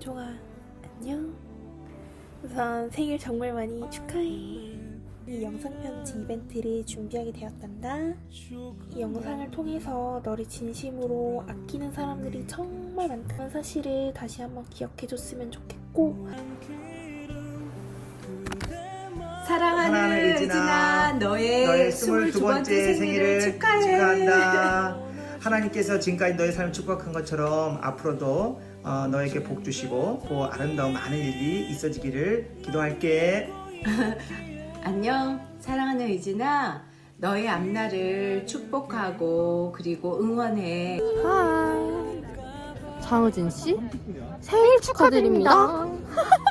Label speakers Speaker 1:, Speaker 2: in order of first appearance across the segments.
Speaker 1: 민종아. 안녕. 우선 생일 정말 많이 축하해. 이 영상 편지 이벤트를 준비하게 되었단다. 이 영상을 통해서 너를 진심으로 아끼는 사람들이 정말 많다는 사실을 다시 한번 기억해줬으면 좋겠고.
Speaker 2: 사랑하는 의진아, 너의,
Speaker 3: 너의
Speaker 2: 22번째 생일을 축하해.
Speaker 3: 축하한다. 하나님께서 지금까지 너의 삶을 축복한 것처럼 앞으로도 어, 너에게 복 주시고 그 아름다운 많은 일이 있어지기를 기도할게.
Speaker 2: 안녕, 사랑하는 의진아. 너의 앞날을 축복하고 그리고 응원해.
Speaker 4: 장우진 씨 생일 축하드립니다.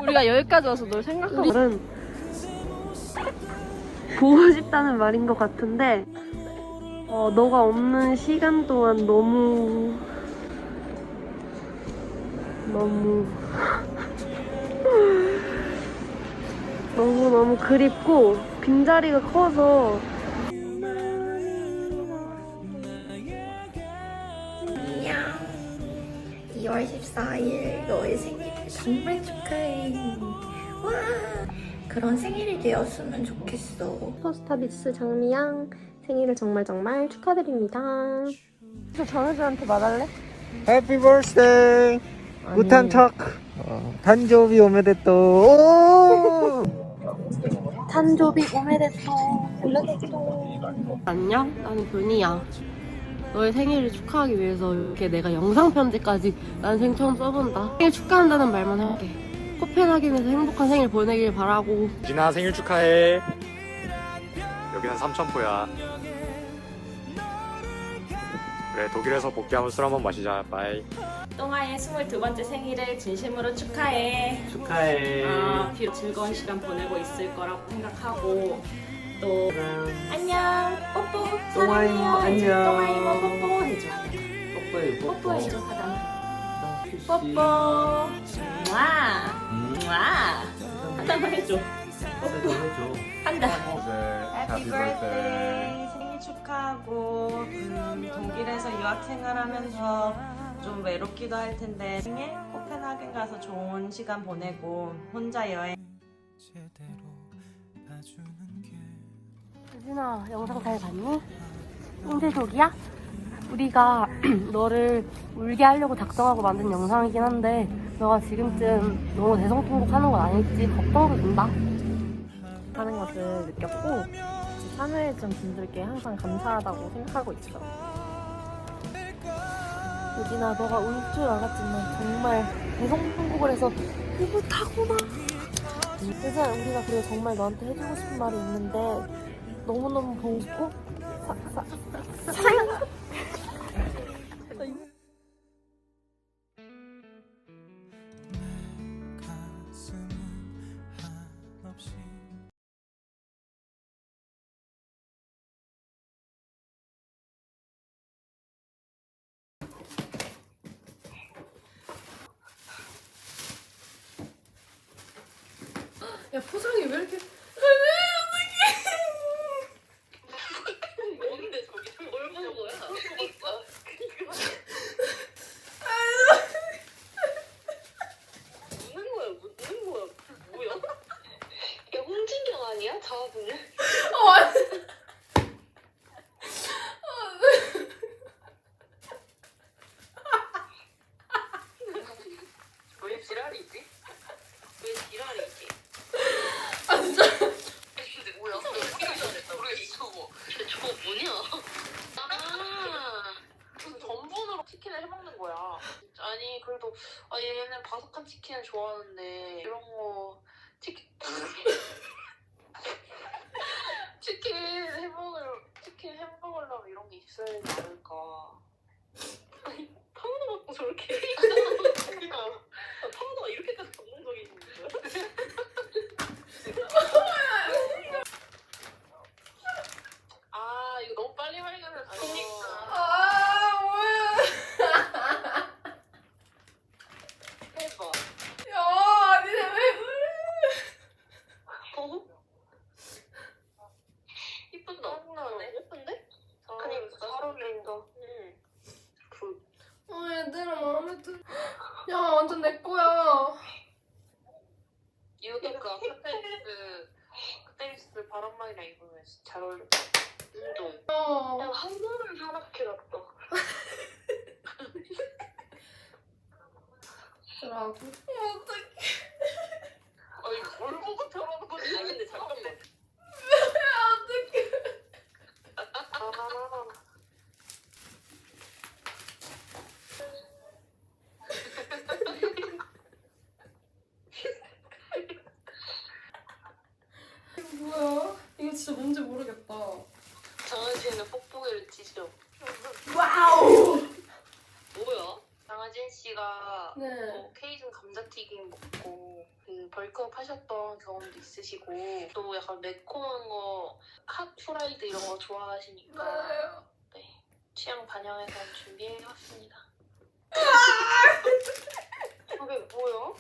Speaker 4: 우리가 여기까지 와서 널 생각하고
Speaker 5: 말은 보고 싶다는 말인 것 같은데 어, 너가 없는 시간 동안 너무 너무 너무 너무 그립고 빈자리가 커서
Speaker 1: 안녕 2월 14일 너의 생일 정말 축하해 와 그런 생일이 되었으면 좋겠어
Speaker 5: 포스타비스 장미양 생일을 정말 정말 축하드립니다. 저 장우진한테 말할래?
Speaker 3: 해피 버스데이. 우탄 척. 어, 단조비 오메데또. 오!
Speaker 5: 탄조비 오메데토 올라데토 안녕 나는 변이야 너의 생일을 축하하기 위해서 이렇게 내가 영상 편지까지 난 생 처음 써본다 생일 축하한다는 말만 할게 코펜하겐에서 행복한 생일 보내길 바라고
Speaker 6: 진아 생일 축하해. 여기는 삼천포야. 그래 독일에서 복귀하면 술 한번 마시자. 빠이.
Speaker 7: 똥아의 22번째 생일을 진심으로 축하해.
Speaker 3: 축하해.
Speaker 7: 아, 비록 즐거운 시간 보내고 있을 거라고 생각하고 또 안녕 뽀뽀
Speaker 3: 똥아이
Speaker 7: 사랑해요
Speaker 3: 모,
Speaker 7: 해줘.
Speaker 3: 안녕.
Speaker 7: 똥아이 모 뽀뽀 해줘
Speaker 3: 뽀뽀해
Speaker 7: 뽀뽀해줘 하단 뽀뽀 와 와. 한단만 해줘 한다.
Speaker 8: 해피 birthday. 생일 축하하고 음, 독일에서 유학 생활 하면서 좀 외롭기도 할 텐데 생일 코펜하겐 가서 좋은 시간 보내고 혼자 여행.
Speaker 5: 유진아 영상 잘 봤니? 홍대족이야? 우리가 너를 울게 하려고 작정하고 만든 영상이긴 한데 너가 지금쯤 너무 대성통곡하는 건 아닐지 걱정도 된다 하는 것을 느꼈고 참여해준 분들께 항상 감사하다고 생각하고 있어 유진아 너가 울 줄 알았지만 정말 대성통곡을 해서 흐뭇하구나 유진아 우리가 그리고 정말 너한테 해주고 싶은 말이 있는데 너무너무 보고 싶고 사, 사, 사, 사
Speaker 4: 야 포장이 왜 이렇게
Speaker 9: 묻는 거야, 묻는 거야. 뭐야? 야, 홍진경 아니야? 자아분을? 왜 지랄이지? 왜 지랄이지? 아, 진짜. 근데 뭐야? 우리가 잘했다. 우리가 이거. 근데 저거 뭐냐? 아. 무슨 전분으로 치킨을 해먹는 거야. 아니, 그래도, 아, 얘는 바삭한 치킨을 좋아하는데, 이런 거, 치킨. 치킨 해먹을, 치킨 햄버거려면 이런 게 있어야 되지 않을까. 아니, 파우더 먹고 저렇게. 그니까, 아, 파우더가 이렇게까지 감동적인 거야? 아, 이거 너무 빨리 발견했어. 그니까.
Speaker 4: 아 뭐야
Speaker 9: 해봐.
Speaker 4: 야 니네 왜 그래
Speaker 9: 어? 이쁜다. 예쁜데? 그니까 잘 어울린다. 응. 그
Speaker 4: 아 얘들아 마음에 들어 야 완전 내 거야
Speaker 9: 오랜만이라 입으면 잘 어울릴 것 같아. 운동. 야, 한 번을 산악해놨다.
Speaker 4: 라고.
Speaker 9: 아니, 뭘 보고 저러는 거지? 아, 근데 잠깐만. 어떡해.
Speaker 4: 뭐야? 이거 진짜 뭔지 모르겠다.
Speaker 9: 장아지는 뽁뽁이를 찢어.
Speaker 4: 와우!
Speaker 9: 뭐야? 장아진 씨가
Speaker 4: 네.
Speaker 9: 뭐 케이준 감자튀김 먹고 그 벌크업 하셨던 경험도 있으시고 또 약간 매콤한 거 핫 프라이드 이런 거 좋아하시니까. 네, 취향 반영해서 준비해왔습니다. 이게 뭐야?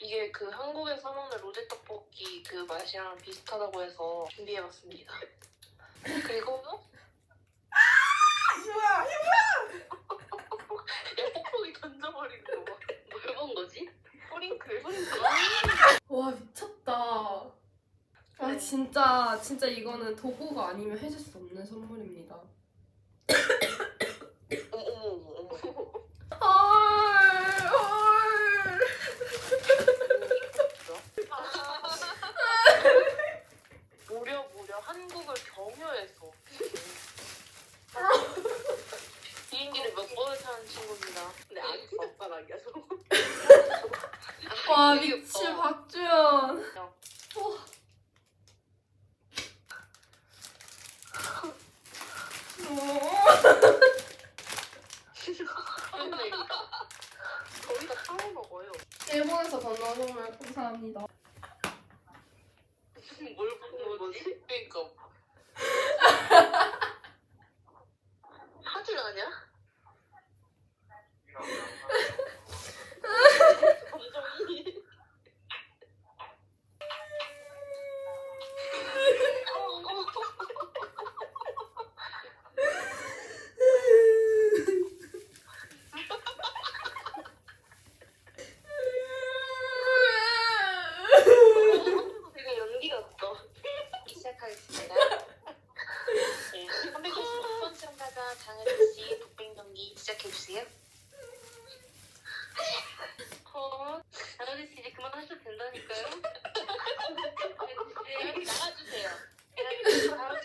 Speaker 9: 이게 그 한국에서 먹는 로제 떡볶이 그 맛이랑 비슷하다고 해서 준비해봤습니다. 그리고
Speaker 4: 뭐야?
Speaker 9: 야 떡볶이 던져버리는 거 봐. 뭘본 거지?
Speaker 4: 진짜 진짜 이거는 도구가 아니면 해줄 수 없는 선물입니다. 헐 헐.
Speaker 9: 무려 무려 한국을 경유해서 비행기를 몇 번을 타는 친구입니다. 근데 아기 손가락이야 저거.
Speaker 4: 와 미치
Speaker 9: 예뻐.
Speaker 4: 박주연.
Speaker 9: 그러니까 거의 다 타워 먹어요.
Speaker 4: 일본에서 건너온 선물 감사합니다.
Speaker 9: 뭘 보는 거지? 그러니까. 사진 아니야? 감정이. 되게 연기 같다. 시작하겠습니다. 네, 396번 참가자 장혜진 씨 독백 연기 시작해주세요. 어, 장혜진 씨 이제 그만하셔도 된다니까요. 네, 나가주세요. 네, 다음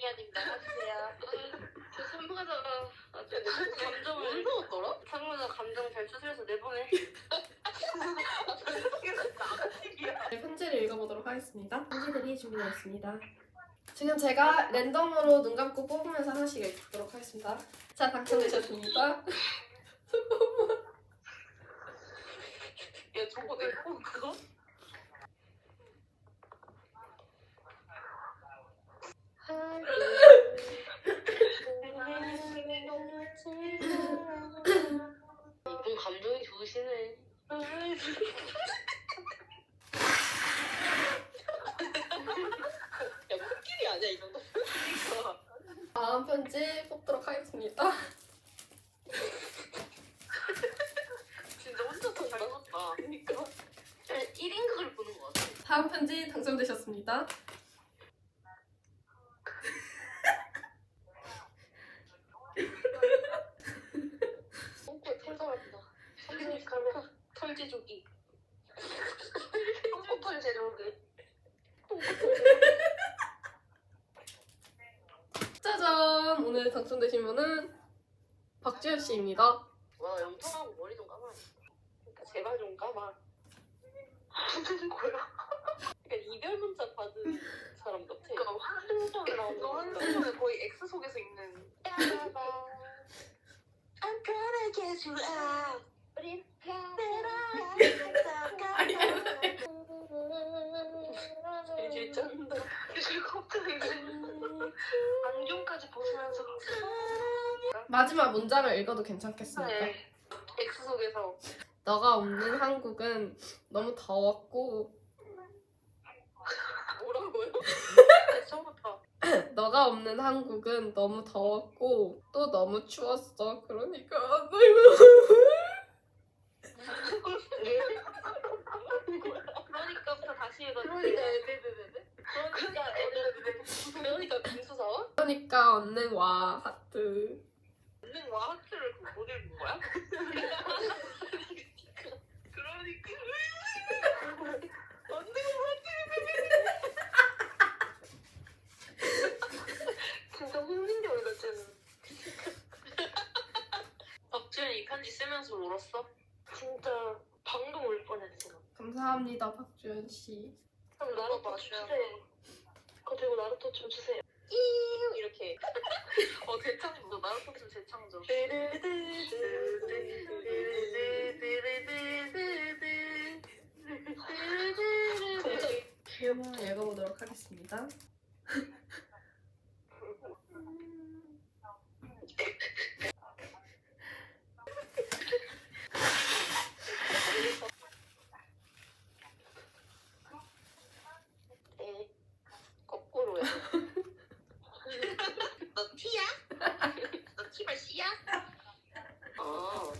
Speaker 9: 됩니다. 나가주세요. 저 참가자가 아주 감정을 무서웠더라? 참가자 감정 잘 추스려서 내보내.
Speaker 4: 네, 편지를 읽어보도록 하겠습니다. 편지들이 준비되어 있습니다. 지금 제가 랜덤으로 눈 감고 뽑으면서 하나씩 읽도록 하겠습니다. 자, 당첨되셨습니다.
Speaker 9: 야 저거 내 폰 그거? 야 코끼리 아니야 이 정도? 그러니까.
Speaker 4: 다음 편지 뽑도록 하겠습니다.
Speaker 9: 진짜 혼자 더 잘하셨다. 그러니까. 1인극을 보는 것 같아.
Speaker 4: 다음 편지 당첨되셨습니다.
Speaker 9: 똥꼬에 털 달았다. 선생님 털 제조기. 털 제조기.
Speaker 4: 짜잔! 오늘 당첨되신 분은 박주현 씨입니다.
Speaker 9: 와 염통하고 머리 좀 감아. 그러니까 제발 좀 감아. 뭐야? 그러니까 이별 문자 받은 사람 같아. 그러니까 거. 환승점에 거의 X 속에서 읽는. I'm gonna get you out. 우리 안경까지 벗으면서
Speaker 4: 마지막 문장을 읽어도 괜찮겠습니까?
Speaker 9: 네. X 속에서
Speaker 4: 너가 없는 한국은 너무 더웠고
Speaker 9: 뭐라고요? 처음부터
Speaker 4: 너가 없는 한국은 너무 더웠고 또 너무 추웠어. 그러니까
Speaker 9: 그러니까부터 다시 해가지고 그러니까 네네네네 그러니까 애들 그러니까 빙수사원?
Speaker 4: 그러니까 언능 와 하트.
Speaker 9: 언능 와 하트를 그거 못 읽은 거야? 그러니까 언능 진짜 흥민경이다 쟤는 박지현이 이 편지 쓰면서 울었어? 진짜 방금 울 뻔했어
Speaker 4: 감사합니다 박주현 씨.
Speaker 9: 그럼 주세요 그거 나루토 좀 주세요. 잉! 이렇게. 어 대창조. 나루토 좀 대창조.
Speaker 4: 한번 읽어보도록 하겠습니다.
Speaker 9: 네. 거꾸로야. 너 티야? 너 티발 씨야? 아,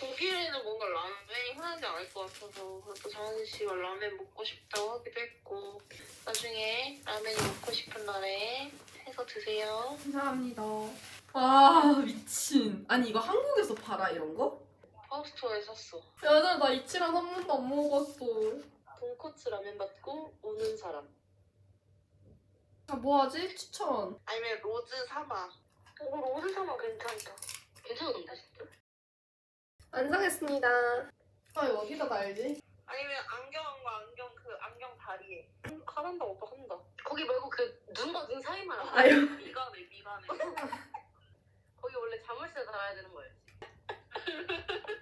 Speaker 9: 독일에는 뭔가 라면이 흔하지 않을 것 같아서 그것도 장은 씨가 라면 먹고 싶다고 하기도 했고 나중에 라면이 먹고 싶은 날에 해서 드세요.
Speaker 4: 감사합니다. 와 미친. 아니 이거 한국에서 팔아 이런 거?
Speaker 9: 파우스토에 샀어.
Speaker 4: 여자 나 이치랑 한 번도 안 먹어봤어.
Speaker 9: 돈코츠 라면 받고 우는 사람.
Speaker 4: 아 뭐하지? 추천.
Speaker 9: 아니면 로즈 사마. 오 로즈 사마 괜찮다. 괜찮은데 진짜?
Speaker 4: 완성했습니다. 아 어디다 놔야지?
Speaker 9: 아니면 안경 하란다 오빠 한다 거기 말고 그 눈과 눈 사이만 안
Speaker 4: 아유.
Speaker 9: 미간에 미간에. 거기 원래 자물쇠 달아야 되는 거였지